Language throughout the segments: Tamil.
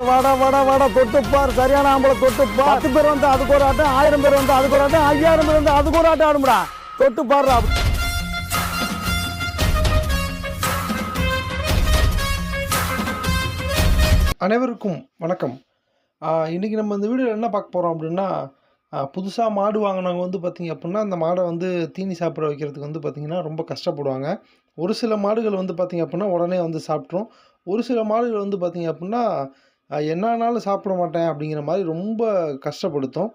வாடா வாடா வாடா தொட்டுப்பார். சரியான ஆம்பளை தொட்டுப்பார். பத்து பேர் வந்து அதுக்கு ஒரு ஆட்டம் ஆயிரம் பேர் வந்து அதுக்கு ஒரு ஆட்டம் ஐயாயிரம் பேர் வந்து அதுக்கு ஒரு ஆட்டம் ஆடும்டா. தொட்டுப்பாருடா அனைவருக்கும் வணக்கம். இன்றைக்கி இன்னைக்கு நம்ம இந்த வீடியோவில் என்ன பார்க்க போகிறோம் அப்படின்னா புதுசாக மாடு வாங்கினவங்க வந்து பார்த்திங்க அப்படின்னா அந்த மாடை வந்து தீனி சாப்பிட வைக்கிறதுக்கு வந்து பார்த்திங்கன்னா ரொம்ப கஷ்டப்படுவாங்க. ஒரு சில மாடுகள் வந்து பார்த்திங்க அப்படின்னா உடனே வந்து சாப்பிட்ரும் ஒரு சில மாடுகள் வந்து பார்த்திங்க அப்படின்னா ஆஹ் என்னன்னாலும் சாப்பிட மாட்டேன் அப்படிங்கிற மாதிரி ரொம்ப கஷ்டப்படுத்தும்.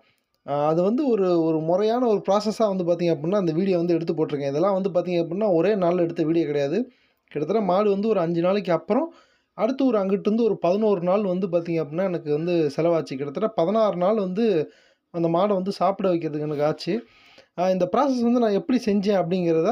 அது வந்து ஒரு ஒரு முறையான ஒரு ப்ராசஸாக வந்து பார்த்திங்க அப்படின்னா அந்த வீடியோ வந்து எடுத்து போட்டிருக்கேன் இதெல்லாம் வந்து பார்த்திங்க அப்படின்னா ஒரே நாளில் எடுத்த வீடியோ கிடையாது. கிட்டத்தட்ட மாடு வந்து ஒரு அஞ்சு நாளைக்கு அப்புறம் அடுத்து ஒரு அங்கிட்டிருந்து ஒரு பதினோரு நாள் வந்து பார்த்திங்க அப்படின்னா எனக்கு வந்து செலவாச்சு. கிட்டத்தட்ட பதினாறு நாள் வந்து அந்த மாடை வந்து சாப்பிட வைக்கிறதுக்கு எனக்கு ஆச்சு. இந்த ப்ராசஸ் வந்து நான் எப்படி செஞ்சேன் அப்படிங்கிறத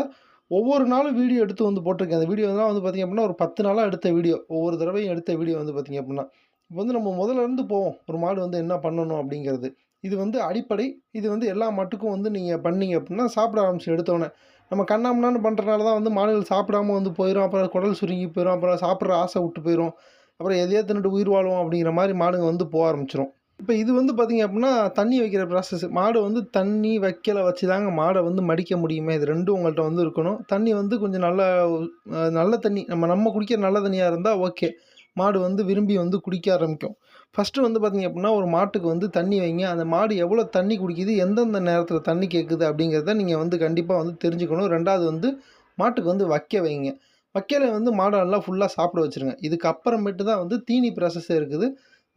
ஒவ்வொரு நாளும் வீடியோ எடுத்து வந்து போட்டிருக்கேன் அந்த வீடியோலாம் வந்து பார்த்திங்க அப்படின்னா ஒரு பத்து நாளாக எடுத்த வீடியோ. ஒவ்வொரு தடவையும் எடுத்த வீடியோ வந்து பார்த்திங்க அப்படின்னா இப்போ வந்து நம்ம முதல்ல இருந்து போவோம். ஒரு மாடு வந்து என்ன பண்ணணும் அப்படிங்கிறது. இது வந்து அடிப்படை. இது வந்து எல்லா மாட்டுக்கும் வந்து நீங்கள் பண்ணீங்க அப்படின்னா சாப்பிட ஆரம்பிச்சு எடுத்தோன்னே நம்ம கண்ணாமண்ணான்னு பண்ணுறனால தான் வந்து மாடுகள் சாப்பிடாம வந்து போயிடும் அப்புறம் குடல் சுருங்கி போயிடும் அப்புறம் சாப்பிட்ற ஆசை விட்டு போயிடும் அப்புறம் எதையோ தின்னுட்டு உயிர் வாழும் அப்படிங்கிற மாதிரி மாடுங்க வந்து போக ஆரம்பிச்சிரும். இப்போ இது வந்து பார்த்திங்க அப்படின்னா தண்ணி வைக்கிற ப்ராசஸ் மாடு வந்து தண்ணி வைக்கலை வச்சு தாங்க மாடை வந்து மடிக்க முடியுமே. இது ரெண்டும் உங்கள்கிட்ட வந்து இருக்கணும். தண்ணி வந்து கொஞ்சம் நல்ல நல்ல தண்ணி. நம்ம நம்ம குடிக்கிற நல்ல தண்ணியாக இருந்தால் ஓகே மாடு வந்து விரும்பி வந்து குடிக்க ஆரம்பிக்கும். ஃபஸ்ட்டு வந்து பார்த்திங்க அப்படின்னா ஒரு மாட்டுக்கு வந்து தண்ணி வைங்க. அந்த மாடு எவ்வளோ தண்ணி குடிக்குது எந்தெந்த நேரத்தில் தண்ணி கேட்குது அப்படிங்கிறத நீங்கள் வந்து கண்டிப்பாக வந்து தெரிஞ்சுக்கணும். ரெண்டாவது வந்து மாட்டுக்கு வந்து வைக்க வைங்க. வைக்கல வந்து மாடை நல்லா ஃபுல்லாக சாப்பிட வச்சுருங்க. இதுக்கு அப்புறமேட்டு தான் வந்து தீனி ப்ராசஸே இருக்குது.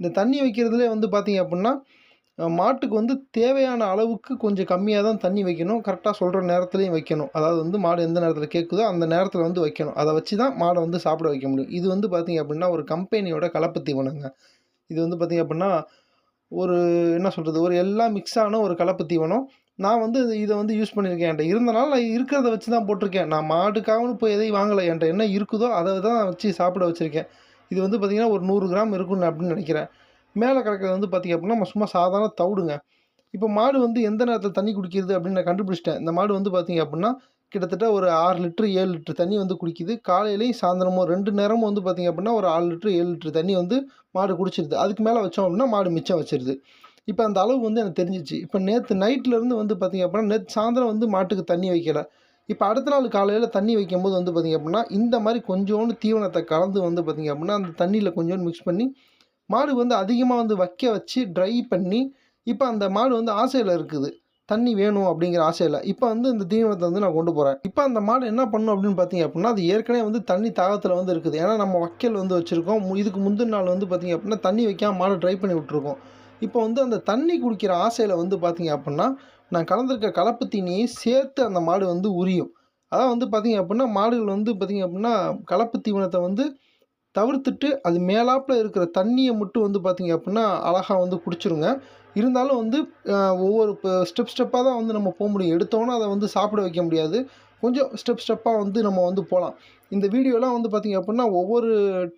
இந்த தண்ணி வைக்கிறதுலே வந்து பார்த்திங்க அப்படின்னா மாட்டுக்கு வந்து தேவையான அளவுக்கு கொஞ்சம் கம்மியாக தான் தண்ணி வைக்கணும். கரெக்டாக சொல்கிற நேரத்துலையும் வைக்கணும். அதாவது வந்து மாடு எந்த நேரத்தில் கேட்குதோ அந்த நேரத்தில் வந்து வைக்கணும். அதை வச்சு தான் மாடை வந்து சாப்பிட வைக்க முடியும். இது வந்து பார்த்திங்க அப்படின்னா ஒரு கம்பெனியோட கலப்பு தீவனங்க. இது வந்து பார்த்திங்க அப்படின்னா ஒரு என்ன சொல்கிறது ஒரு எல்லாம் மிக்ஸான ஒரு கலப்பு தீவனம். நான் வந்து இதை வந்து யூஸ் பண்ணியிருக்கேன் என்கிட்ட இருந்தனால நான் இருக்கிறத வச்சு தான் போட்டிருக்கேன். நான் மாட்டுக்காகவும் போய் எதையும் வாங்கலை. என்கிட்ட என்ன இருக்குதோ அதை தான் வச்சு சாப்பிட வச்சுருக்கேன். இது வந்து பார்த்திங்கன்னா ஒரு நூறு கிராம் இருக்குன்னு அப்படின்னு நினைக்கிறேன். மேலே கிடக்கிறது வந்து பார்த்திங்க அப்படின்னா நம்ம சும்மா சாதாரண தவிடுங்க. இப்போ மாடு வந்து எந்த நேரத்தில் தண்ணி குடிக்கிறது அப்படின்னு நான் கண்டுபிடிச்சிட்டேன். இந்த மாடு வந்து பார்த்திங்க அப்படின்னா கிட்டத்தட்ட ஒரு ஆறு லிட்டரு ஏழு லிட்டர் தண்ணி வந்து குடிக்குது. காலையிலையும் சாயந்தரமும் ரெண்டு நேரமும் வந்து பார்த்திங்க அப்படின்னா ஒரு ஆறு லிட்டரு ஏழு லிட்ரு தண்ணி வந்து மாடு குடிச்சிருது. அதுக்கு மேலே வச்சோம் அப்படின்னா மாடு மிச்சம் வச்சிருது. இப்போ அந்த அளவு வந்து எனக்கு தெரிஞ்சிச்சு. இப்போ நேற்று நைட்லேருந்து வந்து பார்த்திங்க அப்படின்னா நேற்று சாயந்தரம் வந்து மாட்டுக்கு தண்ணி வைக்கலை. இப்போ அடுத்த நாள் காலையில் தண்ணி வைக்கும்போது வந்து பார்த்திங்க அப்படின்னா இந்த மாதிரி கொஞ்சோண்டு தீவனத்தை கலந்து வந்து பார்த்திங்க அப்படின்னா அந்த தண்ணியில் கொஞ்சோண்டு மிக்ஸ் பண்ணி மாடு வந்து அதிகமாக வந்து வைக்க வச்சு ட்ரை பண்ணி இப்போ அந்த மாடு வந்து ஆசையில் இருக்குது. தண்ணி வேணும் அப்படிங்கிற ஆசையில். இப்போ வந்து இந்த தீவனத்தை வந்து நான் கொண்டு போகிறேன் இப்போ அந்த மாடு என்ன பண்ணும் அப்படின்னு பார்த்தீங்க அப்படின்னா அது ஏற்கனவே வந்து தண்ணி தாகத்தில் வந்து இருக்குது. ஏன்னா நம்ம வக்கல் வந்து வச்சுருக்கோம். மு- இதுக்கு முந்தின நாள் வந்து பார்த்தீங்க அப்படின்னா தண்ணி வைக்காம மாடை ட்ரை பண்ணி விட்ருக்கோம் இப்போ வந்து அந்த தண்ணி குடிக்கிற ஆசையில் வந்து பார்த்தீங்க அப்படின்னா நான் கலந்துருக்க கலப்பு தீனியை சேர்த்து அந்த மாடு வந்து உரியும். அதான் வந்து பார்த்தீங்க அப்படின்னா மாடுகள் வந்து பார்த்தீங்க அப்படின்னா கலப்பு தீவனத்தை வந்து தவிர்த்துட்டு அது மேலாப்பில் இருக்கிற தண்ணியை மட்டும் வந்து பார்த்தீங்க அப்படின்னா அழகாக வந்து குடிச்சிருங்க. இருந்தாலும் வந்து ஒவ்வொரு ஒவ்வொரு ஸ்டெப் ஸ்டெப்பாக தான் வந்து நம்ம போக முடியும். எடுத்தோன்னே அதை வந்து சாப்பிட வைக்க முடியாது. கொஞ்சம் ஸ்டெப் ஸ்டெப்பாக வந்து நம்ம வந்து போகலாம். இந்த வீடியோலாம் வந்து பார்த்திங்க அப்படின்னா ஒவ்வொரு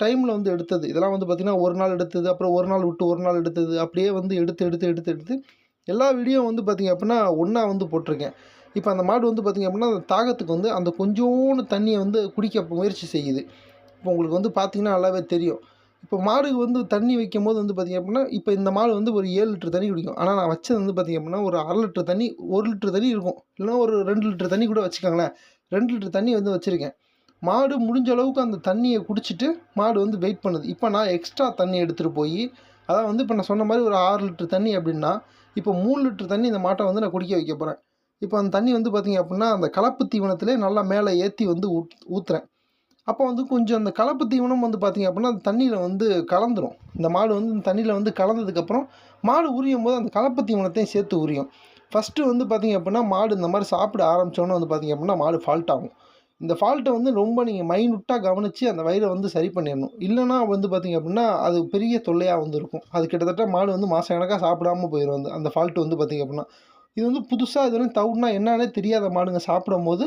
டைமில் வந்து எடுத்தது. இதெல்லாம் வந்து பார்த்திங்கன்னா ஒரு நாள் எடுத்தது அப்புறம் ஒரு நாள் விட்டு ஒரு நாள் எடுத்தது அப்படியே வந்து எடுத்து எடுத்து எடுத்து எடுத்து எல்லா வீடியோ வந்து பார்த்திங்க அப்படின்னா ஒன்றா வந்து போட்டிருக்கேன். இப்போ அந்த மாடு வந்து பார்த்திங்க அப்படின்னா அந்த தாகத்துக்கு வந்து அந்த கொஞ்சோண்டு தண்ணியை வந்து குடிக்க முயற்சி செய்யுது. இப்போ உங்களுக்கு வந்து பார்த்தீங்கன்னா நல்லாவே தெரியும். இப்போ மாடுக்கு வந்து தண்ணி வைக்கும் போது வந்து பார்த்திங்க அப்படின்னா இப்போ இந்த மாடு வந்து ஒரு ஏழு லிட்டர் தண்ணி குடிக்கும். ஆனால் நான் வச்சது வந்து பார்த்திங்க அப்படின்னா ஒரு அரை லிட்டர் தண்ணி ஒரு லிட்டர் தண்ணி இருக்கும். இல்லைன்னா ஒரு ரெண்டு லிட்டர் தண்ணி கூட வச்சுக்கோங்களேன். ரெண்டு லிட்டர் தண்ணி வந்து வச்சுருக்கேன். மாடு முடிஞ்ச அளவுக்கு அந்த தண்ணியை குடிச்சிட்டு மாடு வந்து வெயிட் பண்ணுது. இப்போ நான் எக்ஸ்ட்ரா தண்ணி எடுத்துகிட்டு போய் அதான் வந்து இப்போ நான் சொன்ன மாதிரி ஒரு ஆறு லிட்டர் தண்ணி அப்படின்னா இப்போ மூணு லிட்டர் தண்ணி இந்த மாட்டை வந்து நான் குடிக்க வைக்க போகிறேன் இப்போ அந்த தண்ணி வந்து பார்த்திங்க அப்படின்னா அந்த கலப்பு தீவனத்திலே நல்லா மேலே ஏற்றி வந்து ஊத் ஊற்றுறேன் அப்போ வந்து கொஞ்சம் அந்த கலப்பு தீவனம் வந்து பார்த்திங்க அப்படின்னா அந்த தண்ணியில் வந்து கலந்துரும். இந்த மாடு வந்து இந்த தண்ணியில் வந்து கலந்ததுக்கப்புறம் மாடு உரியும் போது அந்த கலப்பு தீவனத்தையும் சேர்த்து உரியும். ஃபஸ்ட்டு வந்து பார்த்திங்க அப்படின்னா மாடு இந்த மாதிரி சாப்பிட ஆரம்பித்தோன்னே வந்து பார்த்திங்க அப்படின்னா மாடு ஃபால்ட் ஆகும். இந்த ஃபால்ட்டை வந்து ரொம்ப நீங்கள் மைனூட்டாக கவனித்து அந்த வயிறை வந்து சரி பண்ணிடணும். இல்லைன்னா வந்து பார்த்திங்க அப்படின்னா அது பெரிய தொல்லையாக வந்து இருக்கும். அது கிட்டத்தட்ட மாடு வந்து மாதம் கணக்காக சாப்பிடாம போயிடும் அந்த அந்த ஃபால்ட்டு வந்து பார்த்திங்க அப்படின்னா. இது வந்து புதுசாக இது வந்து தவிடுனா என்னன்னே தெரியாத மாடுங்க சாப்பிடும் போது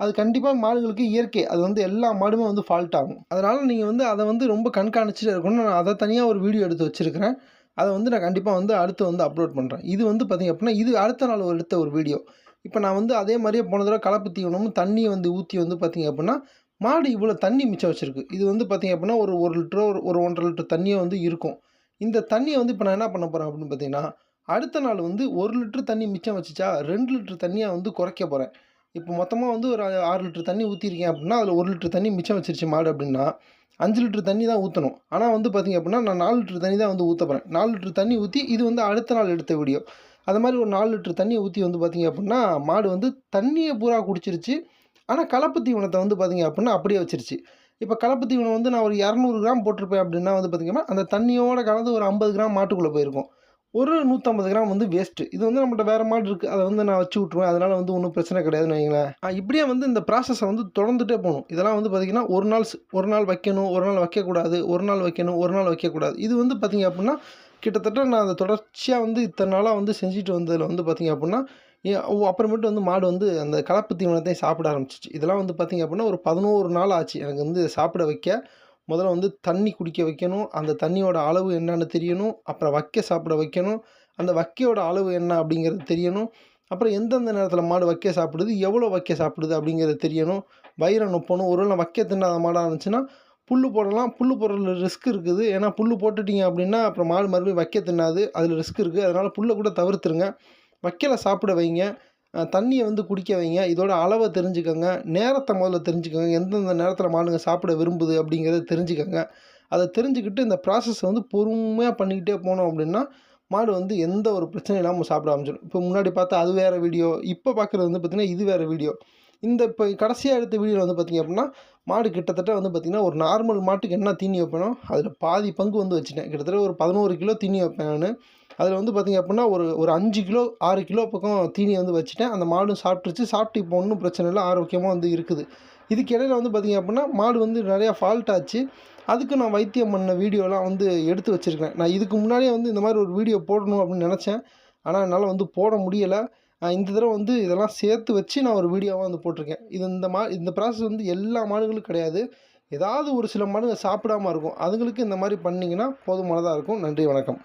அது கண்டிப்பாக மாடுகளுக்கு இயற்கை. அது வந்து எல்லா மாடுமே வந்து ஃபால்ட் ஆகும். அதனால் நீங்கள் வந்து அதை வந்து ரொம்ப கண்காணிச்சுட்டு இருக்கணும். நான் அதை தனியாக ஒரு வீடியோ எடுத்து வச்சுருக்கிறேன். அதை வந்து நான் கண்டிப்பாக வந்து அடுத்து வந்து அப்லோட் பண்ணுறேன் இது வந்து பார்த்திங்க அப்படின்னா இது அடுத்த நாள் ஒரு எடுத்த ஒரு வீடியோ இப்போ நான் வந்து அதே மாதிரியே போன தடவை கலப்பு தீவனமும் தண்ணியை வந்து ஊற்றி வந்து பார்த்திங்க அப்படின்னா மாடு இவ்வளோ தண்ணி மிச்சம் வச்சுருக்கு. இது வந்து பார்த்திங்க அப்படின்னா ஒரு ஒரு லிட்டரோ ஒரு ஒரு ஒன்றரை லிட்டர் தண்ணியோ வந்து இருக்கும். இந்த தண்ணியை வந்து இப்போ நான் என்ன பண்ண போகிறேன் அப்படின்னு பார்த்தீங்கன்னா அடுத்த நாள் வந்து ஒரு லிட்டர் தண்ணி மிச்சம் வச்சுச்சா ரெண்டு லிட்டர் தண்ணியாக வந்து குறைக்க போகிறேன் இப்போ மொத்தமாக வந்து ஒரு ஆறு லிட்டர் தண்ணி ஊற்றிருக்கேன் அப்படின்னா அதில் ஒரு லிட்டர் தண்ணி மிச்சம் வச்சிருச்சு மாடு அப்படின்னா அஞ்சு லிட்டர் தண்ணி தான் ஊற்றணும் ஆனால் வந்து பார்த்திங்க அப்படின்னா நான் நாலு லிட்டர் தண்ணி தான் வந்து ஊற்ற போகிறேன் நாலு லிட்டர் தண்ணி ஊற்றி இது வந்து அடுத்த நாள் எடுத்த வீடியோ. அது மாதிரி ஒரு நாலு லிட்டர் தண்ணியை ஊற்றி வந்து பார்த்திங்க அப்படின்னா மாடு வந்து தண்ணியை பூரா குடிச்சிருச்சு. ஆனால் கலப்பு தீவனத்தை வந்து பார்த்திங்க அப்படின்னா அப்படியே வச்சிருச்சு. இப்போ கலப்பு தீவனம் வந்து நான் ஒரு இரநூறு கிராம் போட்டிருப்பேன் அப்படின்னா வந்து பார்த்திங்கன்னா அந்த தண்ணியோட கலந்து ஒரு ஐம்பது கிராம் மாட்டுக்குள்ளே போயிருக்கும். ஒரு நூற்றம்பது கிராம் வந்து வேஸ்ட்டு இது வந்து நம்மகிட்ட வேறு மாடு இருக்குது அதை வந்து நான் வச்சு விட்ருவேன் அதனால் வந்து ஒன்றும் பிரச்சனை கிடையாதுன்னு வைங்களேன் இப்படியே வந்து இந்த ப்ராசஸை வந்து தொடர்ந்துட்டே போகணும். இதெல்லாம் வந்து பார்த்திங்கன்னா ஒரு நாள் ஒரு நாள் வைக்கணும் ஒரு நாள் வைக்கக்கூடாது ஒரு நாள் வைக்கணும் ஒரு நாள் வைக்கக்கூடாது. இது வந்து பார்த்திங்க அப்படின்னா கிட்டத்தட்ட நான் அதை தொடர்ச்சியாக வந்து இத்தனை நாளாக வந்து செஞ்சுட்டு வந்ததில் வந்து பார்த்திங்க அப்படின்னா ஓ, அப்புறமேட்டு வந்து மாடு வந்து அந்த கலப்பு தீவனத்தையும் சாப்பிட ஆரம்பிச்சிச்சு. இதெல்லாம் வந்து பார்த்திங்க அப்படின்னா ஒரு பதினோரு நாள் ஆச்சு எனக்கு வந்து சாப்பிட வைக்க. முதல்ல வந்து தண்ணி குடிக்க வைக்கணும். அந்த தண்ணியோட அளவு என்னன்னு தெரியணும். அப்புறம் வைக்க சாப்பிட வைக்கணும். அந்த வைக்கையோட அளவு என்ன அப்படிங்கிறது தெரியணும். அப்புறம் எந்தெந்த நேரத்தில் மாடு வைக்க சாப்பிடுது? எவ்வளோ வைக்க சாப்பிடுது அப்படிங்கிறது தெரியணும். வயிறை நொப்பணும். ஒருவேளை வைக்க தின்னாத மாடாக இருந்துச்சுன்னா புல் போடலாம். புல் போடுறதுல ரிஸ்க் இருக்குது. ஏன்னா புல் போட்டுட்டீங்க அப்படின்னா அப்புறம் மாடு மறுபடியும் வைக்க தின்னாது. அதில் ரிஸ்க் இருக்குது அதனால் புல்லை கூட தவிர்த்துருங்க. வைக்கல சாப்பிட வைங்க. தண்ணியை வந்து குடிக்க வைங்க. இதோட அளவை தெரிஞ்சுக்கோங்க. நேரத்தை முதல்ல தெரிஞ்சுக்கோங்க. எந்தெந்த நேரத்தில் மாடுங்க சாப்பிட விரும்புது அப்படிங்கிறத தெரிஞ்சுக்கோங்க. அதை தெரிஞ்சுக்கிட்டு இந்த ப்ராசஸை வந்து பொறுமையாக பண்ணிக்கிட்டே போனோம் அப்படின்னா மாடு வந்து எந்த ஒரு பிரச்சனையும் இல்லாமல் சாப்பிட ஆரம்பிச்சிடும். இப்போ முன்னாடி பார்த்தா அது வேறு வீடியோ இப்போ பார்க்குறது வந்து பார்த்திங்கன்னா இது வேறு வீடியோ இந்த இப்போ கடைசியாக எடுத்த வீடியோவில் வந்து பார்த்திங்க அப்படின்னா மாடு கிட்டத்தட்ட வந்து பார்த்திங்கன்னா ஒரு நார்மல் மாட்டுக்கு என்ன தீனி வைப்பேனோ அதில் பாதி பங்கு வந்து வச்சுட்டேன். கிட்டத்தட்ட ஒரு பதினோரு கிலோ தீனி வைப்பேன் நான். அதில் வந்து பார்த்திங்க அப்படின்னா ஒரு ஒரு அஞ்சு கிலோ ஆறு கிலோ பக்கம் தீனி வந்து வச்சுட்டேன். அந்த மாடும் சாப்பிட்டுருச்சு. சாப்பிட்டு இப்போ ஒன்றும் பிரச்சனை இல்லை. ஆரோக்கியமாக வந்து இருக்குது. இதுக்கு இடையில வந்து பார்த்திங்க அப்படின்னா மாடு வந்து நிறையா ஃபால்ட் ஆச்சு. அதுக்கு நான் வைத்தியம் பண்ண வீடியோலாம் வந்து எடுத்து வச்சுருக்கேன் நான் இதுக்கு முன்னாடியே வந்து இந்த மாதிரி ஒரு வீடியோ போடணும் அப்படின்னு நினச்சேன். ஆனால் என்னால் வந்து போட முடியலை. இந்த தடவை வந்து இதெல்லாம் சேர்த்து வச்சு நான் ஒரு வீடியோவாக வந்து போட்டிருக்கேன். இது இந்த மா இந்த ப்ராசஸ் வந்து எல்லா மாடுகளும் கிடையாது. ஏதாவது ஒரு சில மாடுங்க சாப்பிடாம இருக்கும். அதுங்களுக்கு இந்த மாதிரி பண்ணிங்கன்னா போதுமானதாக இருக்கும். நன்றி வணக்கம்.